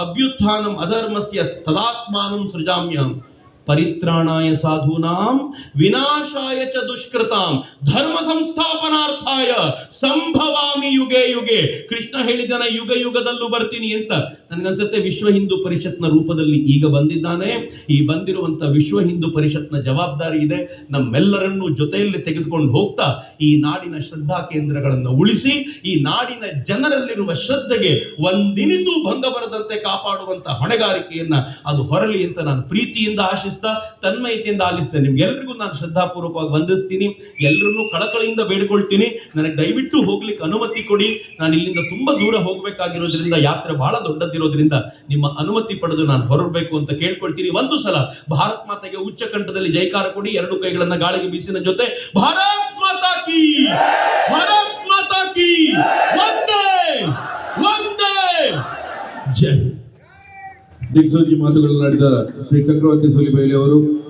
Speaker 1: ಅಭ್ಯುತ್ಥಾನಂ ಅಧರ್ಮಸ್ಯ ತದಾತ್ಮಾನಂ ಸೃಜಾಮ್ಯಹಂ. ಪರಿತ್ರಾಣಾಯ ಸಾಧೂನಾಂ, ವಿನಾಶಾಯ ಚ ದುಷ್ಕೃತಾಂ ಧರ್ಮ ಸಂಸ್ಥಾಪನಾರ್ಥಾಯ ಸಂಭವಾಮಿ ಯುಗೆ ಯುಗೆ. ಕೃಷ್ಣ ಹೇಳಿದನ ಯುಗ ಯುಗದಲ್ಲೂ ಬರ್ತೀನಿ ಅಂತ. ನನಗನ್ಸುತ್ತೆ ವಿಶ್ವ ಹಿಂದೂ ಪರಿಷತ್ನ ರೂಪದಲ್ಲಿ ಈಗ ಬಂದಿದ್ದಾನೆ. ಈ ಬಂದಿರುವಂಥ ವಿಶ್ವ ಹಿಂದೂ ಪರಿಷತ್ನ ಜವಾಬ್ದಾರಿ ಇದೆ. ನಮ್ಮೆಲ್ಲರನ್ನೂ ಜೊತೆಯಲ್ಲಿ ತೆಗೆದುಕೊಂಡು ಹೋಗ್ತಾ ಈ ನಾಡಿನ ಶ್ರದ್ಧಾ ಕೇಂದ್ರಗಳನ್ನು ಉಳಿಸಿ, ಈ ನಾಡಿನ ಜನರಲ್ಲಿರುವ ಶ್ರದ್ಧೆಗೆ ಒಂದಿನಿತೂ ಭಂಗ ಬರದಂತೆ ಕಾಪಾಡುವಂತ ಹೊಣೆಗಾರಿಕೆಯನ್ನ ಅದು ಹೊರಲಿ ಅಂತ ನಾನು ಪ್ರೀತಿಯಿಂದ ಆಶಿಸ್ತಾ, ತನ್ಮಯತೆಯಿಂದ ಆಲಿಸ್ತೇನೆ ನಿಮ್ಗೆಲ್ರಿಗೂ ನಾನು ಶ್ರದ್ಧಾಪೂರ್ವಕವಾಗಿ ವಂದಿಸ್ತೀನಿ. ಎಲ್ಲರನ್ನೂ ಕಳಕಳಿಯಿಂದ ಬೇಡಿಕೊಳ್ತೀನಿ. ನನಗೆ ದಯವಿಟ್ಟು ಹೋಗ್ಲಿಕ್ಕೆ ಅನುಮತಿ ಕೊಡಿ. ನಾನು ಇಲ್ಲಿಂದ ತುಂಬಾ ದೂರ ಹೋಗಬೇಕಾಗಿರೋದ್ರಿಂದ ಯಾತ್ರೆ ಬಹಳ ದೊಡ್ಡದಿರೋದ್ರಿಂದ ನಿಮ್ಮ ಅನುಮತಿ ಪಡೆದು ನಾನು ಹೊರಬೇಕು ಅಂತ ಕೇಳ್ಕೊಳ್ತೀನಿ ಒಂದು ಸಲ ಭಾರತ್ ಮಾತೆಗೆ ಉಚ್ಚ ಕಂಠದಲ್ಲಿ ಜೈಕಾರ ಕೊಡಿ, ಎರಡು ಕೈಗಳನ್ನ ಗಾಳಿಗೆ ಬೀಸಿನ ಜೊತೆ ಭಾರತ್ ಮಾತಾ ಕಿ! ಭಾರತ್ ಮಾತಾ ಕಿ! ಒಂದೇ ಒಂದೇ ಜೈ
Speaker 2: ದಿಗ್ಸೂಚಿ ಮಾತುಗಳನ್ನಾಡಿದ ಶ್ರೀ ಚಕ್ರವರ್ತಿ ಸೂಲಿಬೈಲಿ ಅವರು.